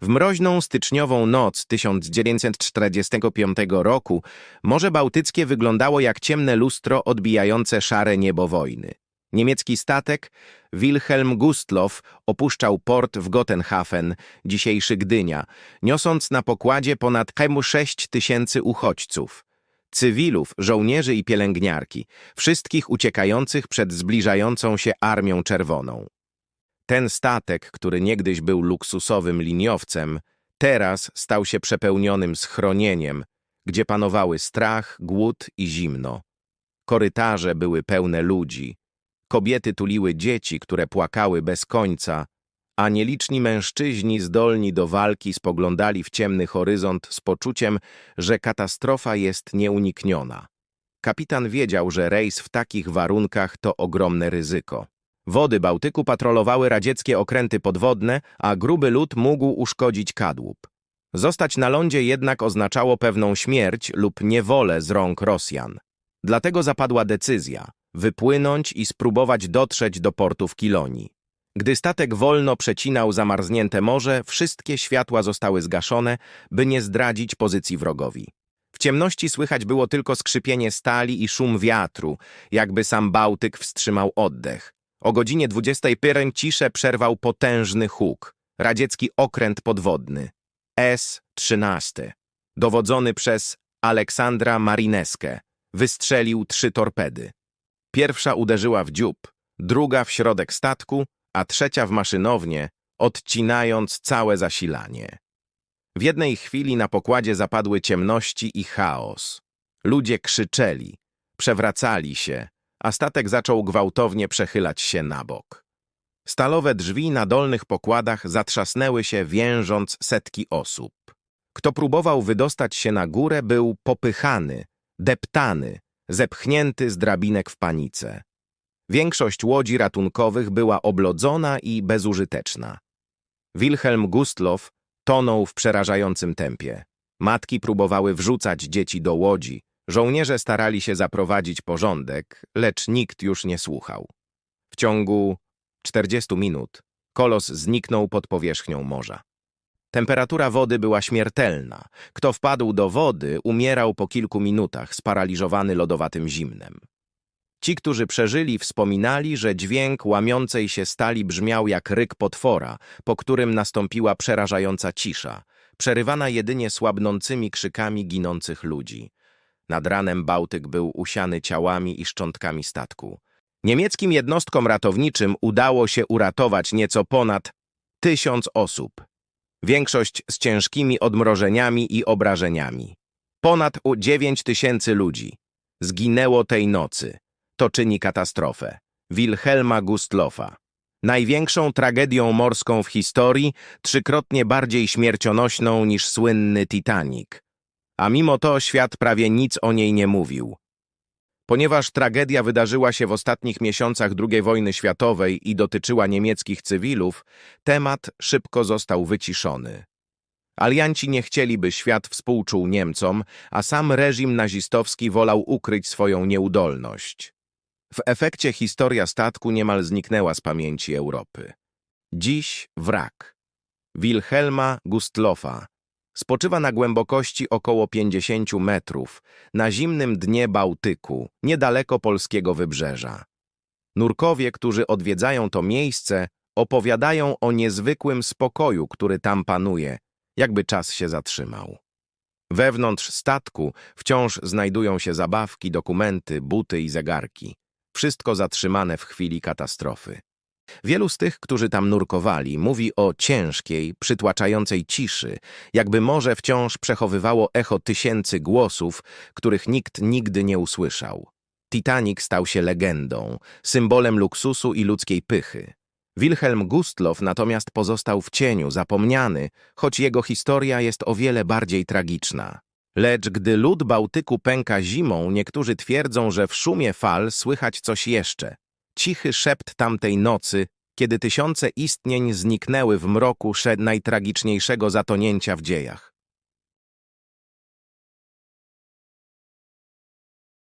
W mroźną styczniową noc 1945 roku Morze Bałtyckie wyglądało jak ciemne lustro odbijające szare niebo wojny. Niemiecki statek Wilhelm Gustloff opuszczał port w Gotenhafen, dzisiejszy Gdynia, niosąc na pokładzie ponad 6 tysięcy uchodźców. Cywilów, żołnierzy i pielęgniarki, wszystkich uciekających przed zbliżającą się Armią Czerwoną. Ten statek, który niegdyś był luksusowym liniowcem, teraz stał się przepełnionym schronieniem, gdzie panowały strach, głód i zimno. Korytarze były pełne ludzi. Kobiety tuliły dzieci, które płakały bez końca, a nieliczni mężczyźni zdolni do walki spoglądali w ciemny horyzont z poczuciem, że katastrofa jest nieunikniona. Kapitan wiedział, że rejs w takich warunkach to ogromne ryzyko. Wody Bałtyku patrolowały radzieckie okręty podwodne, a gruby lód mógł uszkodzić kadłub. Zostać na lądzie jednak oznaczało pewną śmierć lub niewolę z rąk Rosjan. Dlatego zapadła decyzja wypłynąć i spróbować dotrzeć do portu w Kilonii. Gdy statek wolno przecinał zamarznięte morze, wszystkie światła zostały zgaszone, by nie zdradzić pozycji wrogowi. W ciemności słychać było tylko skrzypienie stali i szum wiatru, jakby sam Bałtyk wstrzymał oddech. O godzinie 21 ciszę przerwał potężny huk, radziecki okręt podwodny, S-13, dowodzony przez Aleksandra Marineskę, wystrzelił trzy torpedy. Pierwsza uderzyła w dziób, druga w środek statku, a trzecia w maszynownię, odcinając całe zasilanie. W jednej chwili na pokładzie zapadły ciemności i chaos. Ludzie krzyczeli, przewracali się, a statek zaczął gwałtownie przechylać się na bok. Stalowe drzwi na dolnych pokładach zatrzasnęły się, więżąc setki osób. Kto próbował wydostać się na górę, był popychany, deptany, zepchnięty z drabinek w panice. Większość łodzi ratunkowych była oblodzona i bezużyteczna. Wilhelm Gustloff tonął w przerażającym tempie. Matki próbowały wrzucać dzieci do łodzi, żołnierze starali się zaprowadzić porządek, lecz nikt już nie słuchał. W ciągu 40 minut kolos zniknął pod powierzchnią morza. Temperatura wody była śmiertelna. Kto wpadł do wody, umierał po kilku minutach, sparaliżowany lodowatym zimnem. Ci, którzy przeżyli, wspominali, że dźwięk łamiącej się stali brzmiał jak ryk potwora, po którym nastąpiła przerażająca cisza, przerywana jedynie słabnącymi krzykami ginących ludzi. Nad ranem Bałtyk był usiany ciałami i szczątkami statku. Niemieckim jednostkom ratowniczym udało się uratować nieco ponad tysiąc osób. Większość z ciężkimi odmrożeniami i obrażeniami. Ponad dziewięć tysięcy ludzi zginęło tej nocy. To czyni katastrofę. Wilhelma Gustloffa. Największą tragedią morską w historii, trzykrotnie bardziej śmiercionośną niż słynny Titanic. A mimo to świat prawie nic o niej nie mówił. Ponieważ tragedia wydarzyła się w ostatnich miesiącach II wojny światowej i dotyczyła niemieckich cywilów, temat szybko został wyciszony. Alianci nie chcieli, by świat współczuł Niemcom, a sam reżim nazistowski wolał ukryć swoją nieudolność. W efekcie historia statku niemal zniknęła z pamięci Europy. Dziś wrak. Wilhelma Gustloffa spoczywa na głębokości około 50 metrów, na zimnym dnie Bałtyku, niedaleko polskiego wybrzeża. Nurkowie, którzy odwiedzają to miejsce, opowiadają o niezwykłym spokoju, który tam panuje, jakby czas się zatrzymał. Wewnątrz statku wciąż znajdują się zabawki, dokumenty, buty i zegarki. Wszystko zatrzymane w chwili katastrofy. Wielu z tych, którzy tam nurkowali, mówi o ciężkiej, przytłaczającej ciszy, jakby morze wciąż przechowywało echo tysięcy głosów, których nikt nigdy nie usłyszał. Titanic stał się legendą, symbolem luksusu i ludzkiej pychy. Wilhelm Gustloff natomiast pozostał w cieniu, zapomniany, choć jego historia jest o wiele bardziej tragiczna. Lecz gdy lód Bałtyku pęka zimą, niektórzy twierdzą, że w szumie fal słychać coś jeszcze. Cichy szept tamtej nocy, kiedy tysiące istnień zniknęły w mroku najtragiczniejszego zatonięcia w dziejach.